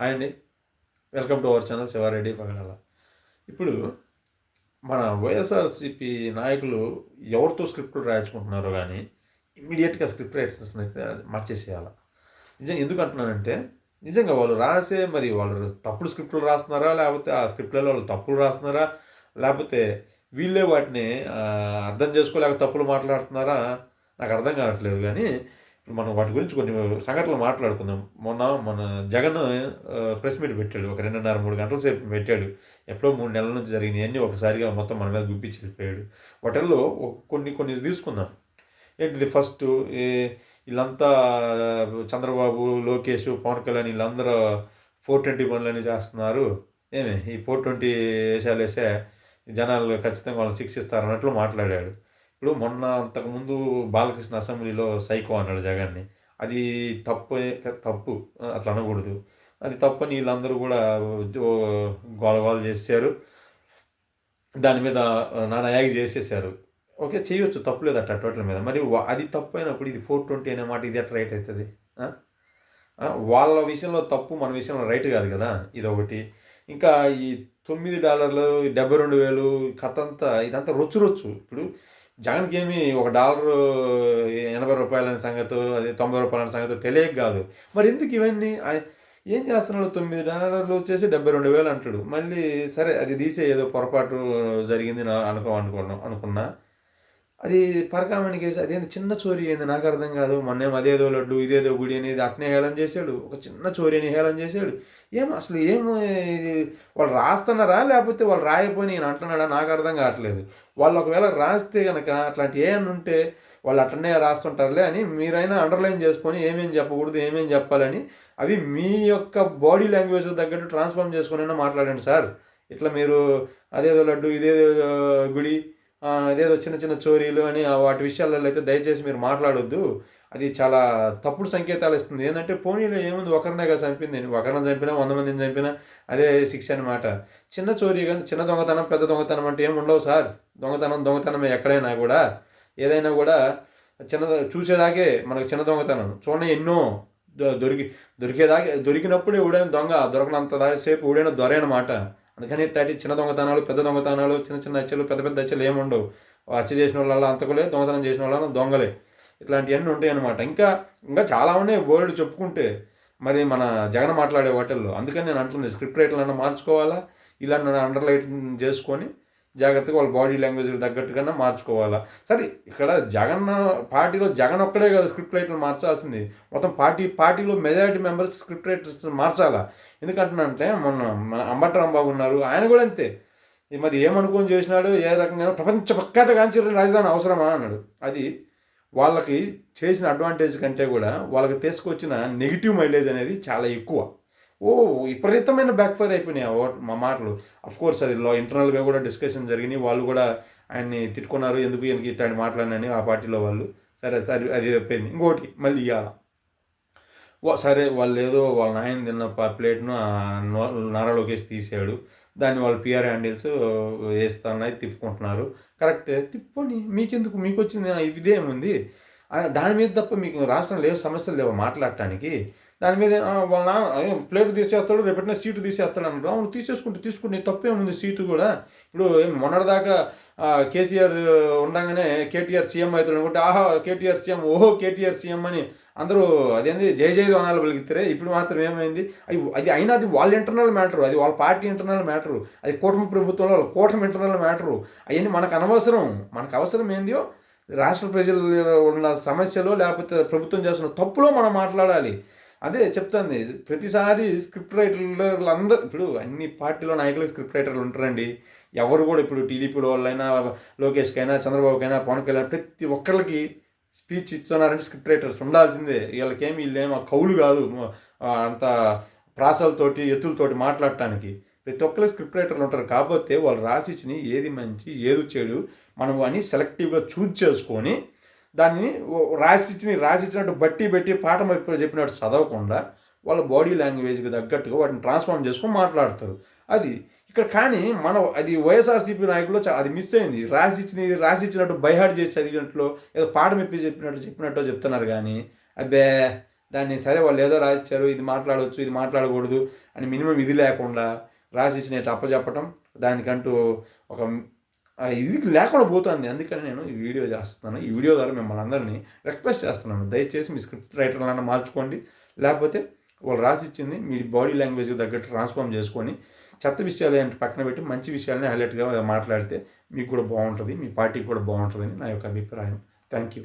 Hi అండి. Welcome to our channel Shivareddy Pagadala. ఇప్పుడు మన వైఎస్ఆర్సిపి నాయకులు ఎవరితో స్క్రిప్ట్లు రాయించుకుంటున్నారో కానీ ఇమ్మీడియట్గా స్క్రిప్ట్ రైటర్స్ అయితే మార్చేసేయాలి. నిజంగా ఎందుకు అంటున్నానంటే నిజంగా వాళ్ళు రాసే మరి వాళ్ళు తప్పుడు స్క్రిప్ట్లు రాస్తున్నారా లేకపోతే ఆ స్క్రిప్ట్లలో వాళ్ళు తప్పులు రాస్తున్నారా లేకపోతే వీళ్ళే వాటిని అర్థం చేసుకోలేక తప్పులు మాట్లాడుతున్నారా నాకు అర్థం కావట్లేదు. కానీ మనం వాటి గురించి కొన్ని సంఘటనలు మాట్లాడుకుందాం. మొన్న మన జగన్ ప్రెస్ మీట్ పెట్టాడు. ఒక రెండున్నర మూడు గంటల సేపు పెట్టాడు. ఎప్పుడో మూడు నెలల నుంచి జరిగినాయి అన్నీ ఒకసారిగా మొత్తం మన మీద గుప్పించి వెళ్ళిపోయాడు. వాటిల్లో కొన్ని కొన్ని తీసుకుందాం. ఏంటిది ఫస్ట్? వీళ్ళంతా చంద్రబాబు లోకేష్ పవన్ కళ్యాణ్ వీళ్ళందరూ ఫోర్ ట్వంటీ పనులని చేస్తున్నారు. ఏమి? ఈ ఫోర్ ట్వంటీ వేసాలేసే జనాలు ఖచ్చితంగా వాళ్ళని శిక్షిస్తారు అన్నట్లు మాట్లాడాడు. ఇప్పుడు మొన్న అంతకుముందు బాలకృష్ణ అసెంబ్లీలో సైకో అన్నాడు జగన్ని. అది తప్పు తప్పు అట్లా అనకూడదు. అది తప్పని వీళ్ళందరూ కూడా గోల గోల చేశారు దాని మీద నానాయాగి చేసేసారు ఓకే చేయొచ్చు తప్పులేదు అట్ట టోటల్ మీద. మరి అది తప్పు అయినప్పుడు ఇది ఫోర్ ట్వంటీ అనే మాట ఇది ఎట్లా రైట్ అవుతుంది? వాళ్ళ విషయంలో తప్పు మన విషయంలో రైట్ కాదు కదా ఇది ఒకటి ఇంకా ఈ తొమ్మిది డాలర్లు డెబ్బై రెండు వేలు కథ అంతా ఇదంతా రొచ్చు రొచ్చు. ఇప్పుడు జగన్కి ఏమి ఒక డాలర్ ఎనభై రూపాయలనే సంగతి అది తొంభై రూపాయలైన సంగతి తెలియక కాదు. మరి ఎందుకు ఇవన్నీ? ఏం చేస్తున్నాడు? తొమ్మిది డాలర్లు వచ్చేసి డెబ్బై రెండు వేలు అంటాడు. మళ్ళీ సరే అది తీసే ఏదో పొరపాటు జరిగింది నా అనుకో అనుకున్నాం అనుకున్నా. అది పరకామణి కేసు అదేంది చిన్న చోరీ అయింది నాకు అర్థం కాదు. మొన్నేం అదేదో లడ్డు ఇదేదో గుడి అనేది అట్నే హేళన చేశాడు. ఒక చిన్న చోరీ అని హేళన చేశాడు. ఏం అసలు ఏం ఇది? వాళ్ళు రాస్తున్నారా? లేకపోతే వాళ్ళు రాయపోయి నేను అంటున్నాడా? నాకు అర్థం కావట్లేదు. వాళ్ళు ఒకవేళ రాస్తే కనుక అట్లాంటి ఏమన్నా ఉంటే వాళ్ళు అట్లనే రాస్తుంటారులే అని మీరైనా అండర్లైన్ చేసుకొని ఏమేం చెప్పకూడదు ఏమేం చెప్పాలని అవి మీ యొక్క బాడీ లాంగ్వేజ్ తగ్గట్టు ట్రాన్స్ఫార్మ్ చేసుకొని మాట్లాడండి సార్. ఇట్లా మీరు అదేదో లడ్డు ఇదేదో గుడి ఏదేదో అదేదో చిన్న చిన్న చోరీలు అని వాటి విషయాలలో అయితే దయచేసి మీరు మాట్లాడొద్దు. అది చాలా తప్పుడు సంకేతాలు ఇస్తుంది. ఏంటంటే పోనీలో ఏముంది? ఒకరినే కదా చంపింది ఒకరిని చంపినా వంద మందిని చంపినా అదే శిక్ష అనమాట చిన్న చోరీ కానీ చిన్న దొంగతనం పెద్ద దొంగతనం అంటే ఏమి ఉండవు సార్. దొంగతనం దొంగతనమే ఎక్కడైనా కూడా. ఏదైనా కూడా చిన్న చూసేదాకే మనకు చిన్న దొంగతనం. చూడండి ఎన్నో దొరికి దొరికేదాకా దొరికినప్పుడు ఎవడైనా దొంగ దొరకనంత దాకా సేపు ఎవడైనా దొర అనమాట అందుకని ఇట్లాంటి చిన్న దొంగతనాలు పెద్ద దొంగతనాలు చిన్న చిన్న హత్యలు పెద్ద పెద్ద హత్యలు ఏముండవు హత్య చేసిన వాళ్ళ అంతకులే దొంగతనం చేసిన వాళ్ళ దొంగలే. ఇట్లాంటివన్నీ ఉంటాయి అనమాట ఇంకా ఇంకా చాలా ఉన్నాయి బోల్డ్ చెప్పుకుంటే. మరి మన జగన్ మాట్లాడే వాటిల్లో. అందుకని నేను అంటుంది స్క్రిప్ట్ రైటర్లను మార్చుకోవాలా? ఇలా అండర్లైట్ చేసుకొని జాగ్రత్తగా వాళ్ళ బాడీ లాంగ్వేజ్ తగ్గట్టుగా మార్చుకోవాలా. సరే ఇక్కడ జగన్ పార్టీలో జగన్ ఒక్కడే కదా స్క్రిప్ట్ రైటర్లు మార్చాల్సింది. మొత్తం పార్టీ పార్టీలో మెజారిటీ మెంబర్స్ స్క్రిప్ట్ రైటర్స్ మార్చాలా. ఎందుకంటున్నానంటే మొన్న మన అంబట్రాంబాబు ఉన్నారు. ఆయన కూడా అంతే. మరి ఏమనుకొని చేసినాడు ఏ రకంగా ప్రపంచ ప్రఖ్యాత కాంచి రాజధాని అవసరమా అన్నాడు. అది వాళ్ళకి చేసిన అడ్వాంటేజ్ కంటే కూడా వాళ్ళకి తీసుకొచ్చిన నెగిటివ్ మైలేజ్ అనేది చాలా ఎక్కువ. ఓ విపరీతమైన బ్యాక్ఫైర్ అయిపోయినాయి ఆ మా మాటలు. అఫ్ కోర్స్ అది లో ఇంటర్నల్గా కూడా డిస్కషన్ జరిగినాయి. వాళ్ళు కూడా ఆయన్ని తిట్టుకున్నారు. ఎందుకు ఈయనకి ఇట్లాంటి మాట్లాడినని ఆ పార్టీలో వాళ్ళు. సరే సరే అది అయిపోయింది. ఇంకోటి మళ్ళీ ఇవాళ సరే వాళ్ళు ఏదో వాళ్ళ నాయన తిన్న ప్లేట్ను ఆ నారా లోకేష్ తీసాడు. దాన్ని వాళ్ళు పిఆర్ హ్యాండిల్స్ వేస్తున్నాయి తిప్పుకుంటున్నారు. కరెక్టే తిప్పుకొని మీకెందుకు? మీకు వచ్చింది ఇదేముంది దాని మీద తప్ప మీకు రాష్ట్రంలో ఏం సమస్యలు లేవు మాట్లాడటానికి? దాని మీద వాళ్ళ నాన్న ప్లేట్ తీసేస్తాడు రేపటిన సీటు తీసేస్తాడు అన్నాడు. అవును తీసేసుకుంటే తీసుకుంటే తప్పేముంది సీటు కూడా. ఇప్పుడు ఏం మొన్నటిదాకా కేసీఆర్ ఉండగానే కేటీఆర్ సీఎం అవుతాడు అనుకుంటే ఆహా కేటీఆర్ సీఎం ఓహో కేటీఆర్ సీఎం అని అందరూ అదేంది జయ జై దోనాలు పలికితే ఇప్పుడు మాత్రం ఏమైంది? అది అది అయినా అది వాళ్ళ ఇంటర్నల్ మ్యాటరు అది వాళ్ళ పార్టీ ఇంటర్నల్ మ్యాటరు అది కూటమి ప్రభుత్వంలో వాళ్ళ కూటమి ఇంటర్నల్ మ్యాటరు అవన్నీ మనకు అనవసరం. మనకు అవసరం ఏందో? రాష్ట్ర ప్రజలు ఉన్న సమస్యలో లేకపోతే ప్రభుత్వం చేస్తున్న తప్పులో మనం మాట్లాడాలి. అదే చెప్తాను ప్రతిసారి స్క్రిప్ట్ రైటర్లు అందరూ ఇప్పుడు అన్ని పార్టీలో నాయకులు స్క్రిప్ట్ రైటర్లు ఉంటారండి. ఎవరు కూడా ఇప్పుడు టీడీపీలో వాళ్ళైనా లోకేష్కైనా చంద్రబాబుకైనా పవన్ కళ్యాణ్ ప్రతి ఒక్కరికి స్పీచ్ ఇస్తున్నారంటే స్క్రిప్ట్ రైటర్స్. ఉండాల్సిందే. వీళ్ళకేమి ఆ కౌలు కాదు. అంత ప్రాసలతోటి ఎత్తులతోటి మాట్లాడటానికి. ప్రతి ఒక్కరు స్క్రిప్ట్ రైటర్లు ఉంటారు. కాకపోతే వాళ్ళు రాసిచ్చిన ఏది మంచి ఏది చెడు మనం అని సెలెక్టివ్గా చూజ్ చేసుకొని దాన్ని ఓ- రాసిచ్చిన రాసిచ్చినట్టు బట్టి పెట్టి పాఠం చెప్పినట్టు చదవకుండా వాళ్ళ బాడీ లాంగ్వేజ్కి తగ్గట్టుగా వాటిని ట్రాన్స్ఫార్మ్ చేసుకొని మాట్లాడతారు. అది ఇక్కడ కానీ మనం అది వైఎస్ఆర్సీపీ నాయకులు చా- అది మిస్ అయింది. రాసిచ్చిన రాసిచ్చినట్టు బైహార్డ్ చేసి చదివినట్లు ఏదో పాఠం ఇప్పి చెప్పినట్టు చెప్పినట్టు చెప్తున్నారు కానీ అబ్బే దాన్ని సరే వాళ్ళు ఏదో రాసిచ్చారు ఇది మాట్లాడవచ్చు ఇది మాట్లాడకూడదు అని మినిమం ఇది లేకుండా రాసిచ్చినట్టు అప్పచెప్పటం దానికంటూ ఒక ఇది లేకుండా పోతుంది. అందుకని నేను ఈ వీడియో చేస్తున్నాను. ఈ వీడియో ద్వారా మిమ్మల్ని అందరినీ రిక్వెస్ట్ చేస్తున్నాను. దయచేసి మీ స్క్రిప్ట్ రైటర్లన్నా మార్చుకోండి. లేకపోతే వాళ్ళు రాసిచ్చింది మీ బాడీ లాంగ్వేజ్కి తగ్గట్టు ట్రాన్స్ఫార్మ్ చేసుకొని చెత్త విషయాలు ఏంటి పక్కన పెట్టి మంచి విషయాలని హైలైట్గా మాట్లాడితే మీకు కూడా బాగుంటుంది. మీ పార్టీకి కూడా బాగుంటుందని నా యొక్క అభిప్రాయం. Thank you.